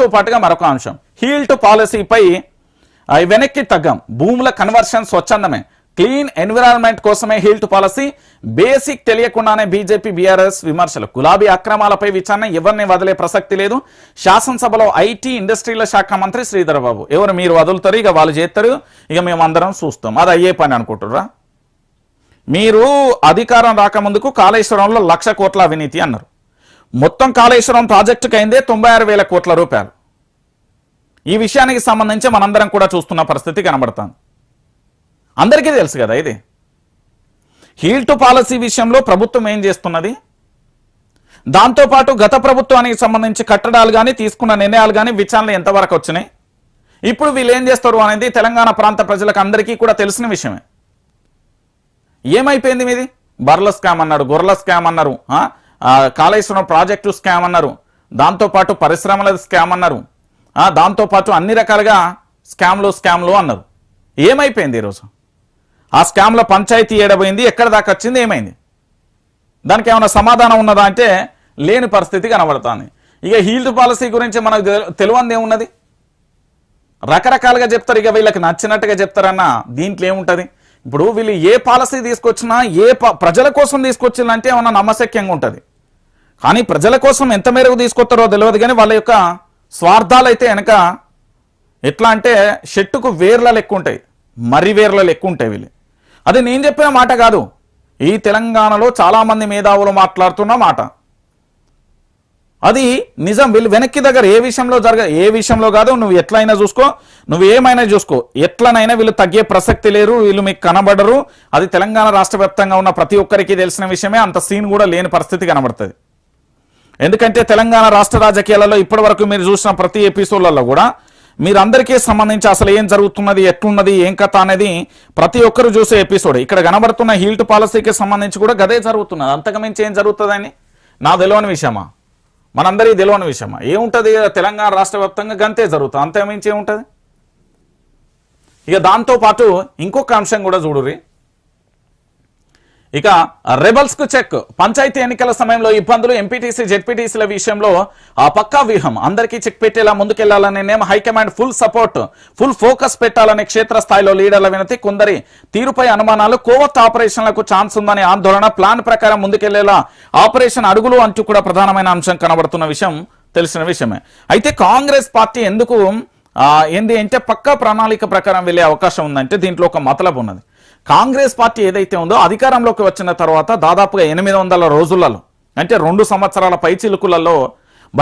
తో పాటుగా మరొక అంశం. హీల్ టు పాలసీపై వెనక్కి తగ్గం. భూముల కన్వర్షన్ స్వచ్ఛందమే. క్లీన్ ఎన్విరాన్మెంట్ కోసమే హీల్ టు పాలసీ బేసిక్ తెలియకుండానే బీజేపీ బీఆర్ఎస్ విమర్శలు. గులాబీ అక్రమాలపై విచారణ ఎవరిని వదిలే ప్రసక్తి లేదు. శాసనసభలో ఐటీ ఇండస్ట్రీల శాఖ మంత్రి శ్రీధర్ బాబు ఎవరు మీరు వదులుతారు? ఇక వాళ్ళు చేస్తారు. ఇక మేము అందరం చూస్తాం. అది అయ్యే పని అనుకుంటుర్రా? మీరు అధికారం రాకముందుకు కాళేశ్వరంలో లక్ష కోట్ల అవినీతి అన్నారు. మొత్తం కాళేశ్వరం ప్రాజెక్టుకి అయిందే తొంభై ఆరు వేల కోట్ల రూపాయలు. ఈ విషయానికి సంబంధించి మనందరం కూడా చూస్తున్న పరిస్థితి కనబడుతుంది. అందరికీ తెలుసు కదా ఇది. హీల్ టు పాలసీ విషయంలో ప్రభుత్వం ఏం చేస్తున్నది? దాంతోపాటు గత ప్రభుత్వానికి సంబంధించి కట్టడాలు కానీ తీసుకున్న నిర్ణయాలు కానీ విచారణలు ఎంతవరకు వచ్చినాయి? ఇప్పుడు వీళ్ళు ఏం చేస్తారు అనేది తెలంగాణ ప్రాంత ప్రజలకు అందరికీ కూడా తెలిసిన విషయమే. ఏమైపోయింది మీది? బర్ల స్కామ్ అన్నారు గొర్రెల స్కామ్ అన్నారు కాళేశ్వరం ప్రాజెక్టు స్కామ్ అన్నారు. దాంతోపాటు పరిశ్రమల స్కామ్ అన్నారు. దాంతోపాటు అన్ని రకాలుగా స్కామ్లు స్కామ్లు అన్నారు. ఏమైపోయింది ఈరోజు? ఆ స్కామ్ల పంచాయతీ ఏడబోయింది ఎక్కడ దాకా వచ్చింది ఏమైంది? దానికి ఏమైనా సమాధానం ఉన్నదా అంటే లేని పరిస్థితి కనబడుతుంది. ఇక హీల్డ్ పాలసీ గురించి మనకు తెలు- తెలియంది ఏమున్నది? రకరకాలుగా చెప్తారు ఇక వీళ్ళకి నచ్చినట్టుగా చెప్తారన్న దీంట్లో ఏముంటుంది? ఇప్పుడు వీళ్ళు ఏ పాలసీ తీసుకొచ్చినా ఏ ప్రజల కోసం తీసుకొచ్చిందంటే ఏమన్నా నమ్మశక్యంగా ఉంటుంది. కానీ ప్రజల కోసం ఎంత మేరకు తీసుకొస్తారో తెలియదు కానీ వాళ్ళ యొక్క స్వార్థాలు అయితే వెనక ఎట్లా అంటే షెట్టుకు వేర్ల లెక్క ఉంటాయి మర్రి వేర్ల లెక్క ఉంటాయి వీళ్ళు. అది నేను చెప్పిన మాట కాదు. ఈ తెలంగాణలో చాలామంది మేధావులు మాట్లాడుతున్న మాట. అది నిజం. వీళ్ళు వెనక్కి దగ్గర ఏ విషయంలో జరగ ఏ విషయంలో కాదు నువ్వు ఎట్లయినా చూసుకో నువ్వు ఏమైనా చూసుకో. ఎట్లనైనా వీళ్ళు తగ్గే ప్రసక్తి లేరు వీళ్ళు మీకు కనబడరు. అది తెలంగాణ రాష్ట్ర ఉన్న ప్రతి ఒక్కరికి తెలిసిన విషయమే. అంత సీన్ కూడా లేని పరిస్థితి కనబడుతుంది. ఎందుకంటే తెలంగాణ రాష్ట్ర రాజకీయాలలో ఇప్పటివరకు మీరు చూసిన ప్రతి ఎపిసోడ్లలో కూడా మీరందరికీ సంబంధించి అసలు ఏం జరుగుతున్నది ఎట్లున్నది ఏం కథ అనేది ప్రతి ఒక్కరు చూసే ఎపిసోడ్. ఇక్కడ కనబడుతున్న హీల్ట్ పాలసీకి సంబంధించి కూడా గదే జరుగుతున్నది. అంతకుమించి ఏం జరుగుతుందని నా తెలియని విషయమా? మనందరికీ తెలియని విషయమా ఏముంటుంది? తెలంగాణ రాష్ట్ర వ్యాప్తంగా గంతే జరుగుతుంది అంతేమించి ఏముంటుంది? ఇక దాంతో పాటు ఇంకొక అంశం కూడా చూడుర్రి. ఇక రెబల్స్కు చెక్. పంచాయతీ ఎన్నికల సమయంలో ఇబ్బందులు ఎంపీటీసీ జెడ్పీటీసీల విషయంలో ఆ పక్కా వ్యూహం. అందరికీ చెక్ పెట్టేలా ముందుకెళ్ళాలనే name high command full support full focus పెట్టాలనే క్షేత్రస్థాయిలో లీడర్ల వినతి కొందరి తీరుపై అనుమానాలు కోవత్ ఆపరేషన్లకు ఛాన్స్ ఉందనే ఆందోళన ప్లాన్ ప్రకారం ముందుకెళ్ళేలా ఆపరేషన్ అడుగులు అంటూ కూడా ప్రధానమైన అంశం కనబడుతున్న విషయం తెలిసిన విషయమే. అయితే కాంగ్రెస్ పార్టీ ఎందుకు ఏంది అంటే పక్కా ప్రణాళిక ప్రకారం వెళ్ళే అవకాశం ఉందంటే దీంట్లో ఒక మతలబు ఉన్నది. కాంగ్రెస్ పార్టీ ఏదైతే ఉందో అధికారంలోకి వచ్చిన తర్వాత దాదాపుగా ఎనిమిది వందల రోజులలో అంటే రెండు సంవత్సరాల పైచిలుకులలో